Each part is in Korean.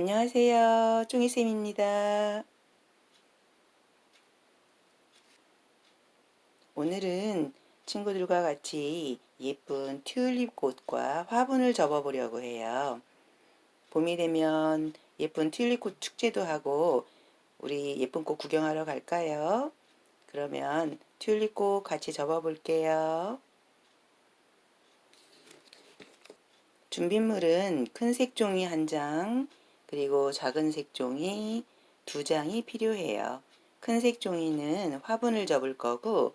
안녕하세요. 쫑이쌤입니다. 오늘은 친구들과 같이 예쁜 튤립 꽃과 화분을 접어보려고 해요. 봄이 되면 예쁜 튤립 꽃 축제도 하고 우리 예쁜 꽃 구경하러 갈까요? 그러면 튤립 꽃 같이 접어볼게요. 준비물은 큰 색종이 한 장, 그리고 작은 색종이 두 장이 필요해요. 큰 색종이는 화분을 접을 거고,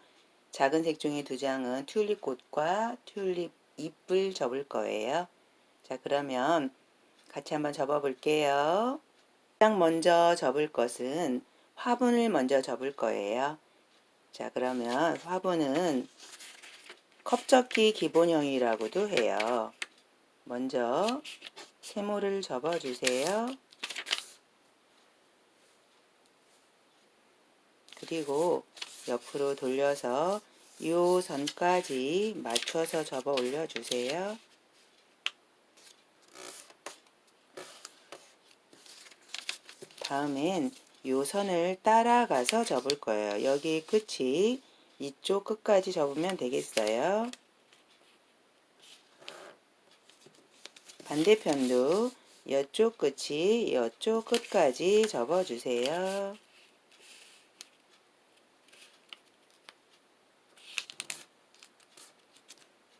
작은 색종이 두 장은 튤립 꽃과 튤립 잎을 접을 거예요. 자, 그러면 같이 한번 접어 볼게요. 가장 먼저 접을 것은 화분을 먼저 접을 거예요. 자, 그러면 화분은 컵접기 기본형이라고도 해요. 먼저 세모를 접어 주세요. 그리고 옆으로 돌려서 이 선까지 맞춰서 접어 올려 주세요. 다음엔 이 선을 따라가서 접을 거예요. 여기 끝이 이쪽 끝까지 접으면 되겠어요. 반대편도 이쪽 끝이 이쪽 끝까지 접어주세요.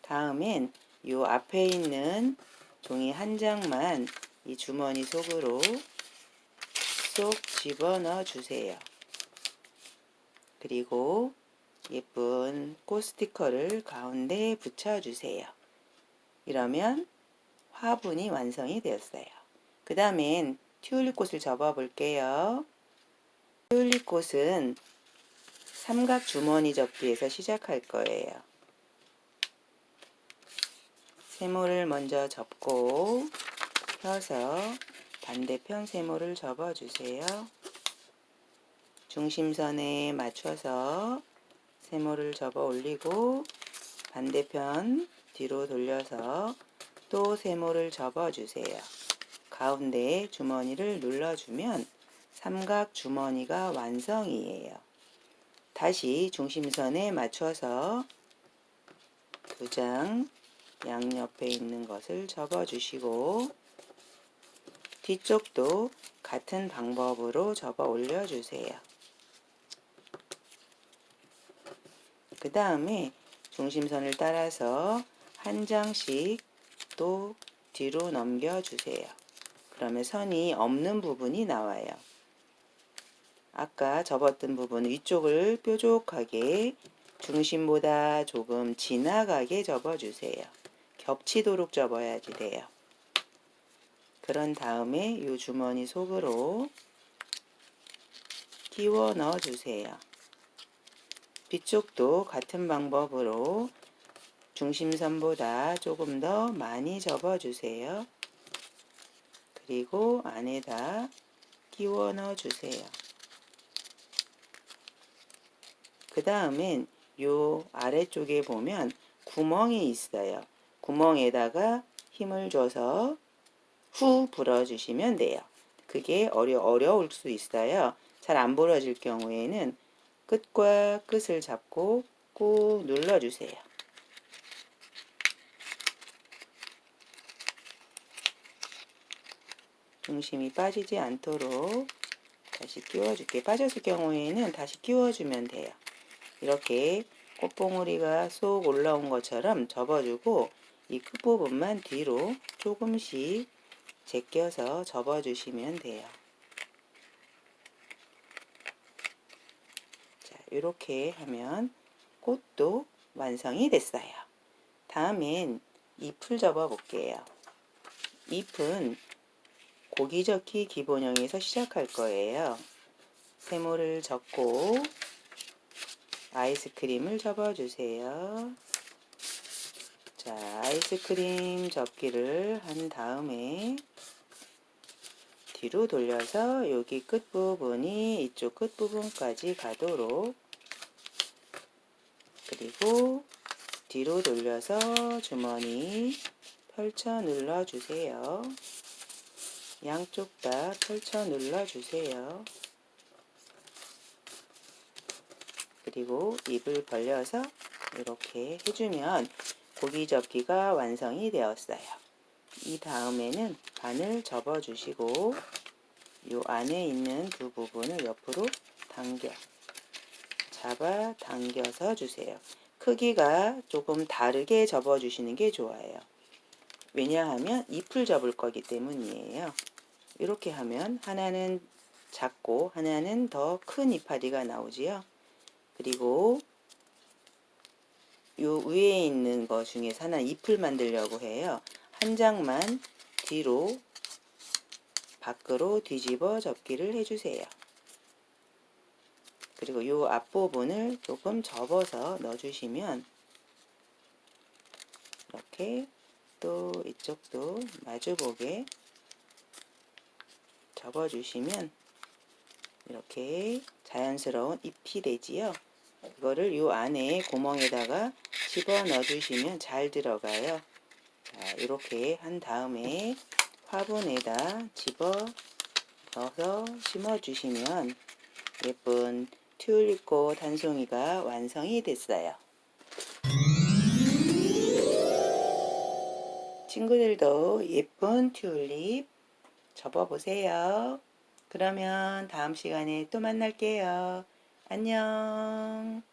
다음엔 이 앞에 있는 종이 한 장만 이 주머니 속으로 쏙 집어넣어 주세요. 그리고 예쁜 꽃 스티커를 가운데 붙여주세요. 이러면 화분이 완성이 되었어요. 그 다음엔 튤립 꽃을 접어 볼게요. 튤립 꽃은 삼각 주머니 접기에서 시작할 거예요. 세모를 먼저 접고 펴서 반대편 세모를 접어 주세요. 중심선에 맞춰서 세모를 접어 올리고 반대편 뒤로 돌려서 또 세모를 접어 주세요. 가운데 주머니를 눌러주면 삼각 주머니가 완성이에요. 다시 중심선에 맞춰서 두 장 양옆에 있는 것을 접어 주시고 뒤쪽도 같은 방법으로 접어 올려 주세요. 그 다음에 중심선을 따라서 한 장씩 또 뒤로 넘겨주세요. 그러면 선이 없는 부분이 나와요. 아까 접었던 부분 위쪽을 뾰족하게 중심보다 조금 지나가게 접어주세요. 겹치도록 접어야지 돼요. 그런 다음에 이 주머니 속으로 끼워 넣어주세요. 뒤쪽도 같은 방법으로 중심선보다 조금 더 많이 접어주세요. 그리고 안에다 끼워 넣어주세요. 그 다음엔 요 아래쪽에 보면 구멍이 있어요. 구멍에다가 힘을 줘서 후 불어주시면 돼요. 그게 어려, 어려울 수 있어요. 잘안 불어질 경우에는 끝과 끝을 잡고 꾹 눌러주세요. 중심이 빠지지 않도록 다시 끼워줄게. 빠졌을 경우에는 다시 끼워주면 돼요. 이렇게 꽃봉오리가 쏙 올라온 것처럼 접어주고 이 끝부분만 뒤로 조금씩 제껴서 접어주시면 돼요. 자, 이렇게 하면 꽃도 완성이 됐어요. 다음엔 잎을 접어 볼게요. 잎은 고기젓기 기본형에서 시작할 거예요. 세모를 접고 아이스크림을 접어주세요. 자, 아이스크림 접기를 한 다음에 뒤로 돌려서 여기 끝부분이 이쪽 끝부분까지 가도록 그리고 뒤로 돌려서 주머니 펼쳐 눌러주세요. 양쪽 다 펼쳐 눌러 주세요. 그리고 입을 벌려서 이렇게 해주면 고기 접기가 완성이 되었어요. 이 다음에는 반을 접어 주시고 요 안에 있는 두 부분을 옆으로 당겨 잡아 당겨서 주세요. 크기가 조금 다르게 접어 주시는 게 좋아요. 왜냐하면 잎을 접을 거기 때문이에요. 이렇게 하면 하나는 작고 하나는 더 큰 이파리가 나오지요. 그리고 요 위에 있는 거 중에서 하나 잎을 만들려고 해요. 한 장만 뒤로 밖으로 뒤집어 접기를 해주세요. 그리고 요 앞부분을 조금 접어서 넣어주시면 이렇게 또 이쪽도 마주보게 접어주시면 이렇게 자연스러운 잎이 되지요. 이거를 요 안에 구멍에다가 집어 넣어주시면 잘 들어가요. 자, 이렇게 한 다음에 화분에다 집어 넣어서 심어주시면 예쁜 튤립꽃 한 송이가 완성이 됐어요. 친구들도 예쁜 튤립 접어보세요. 그러면 다음 시간에 또 만날게요. 안녕.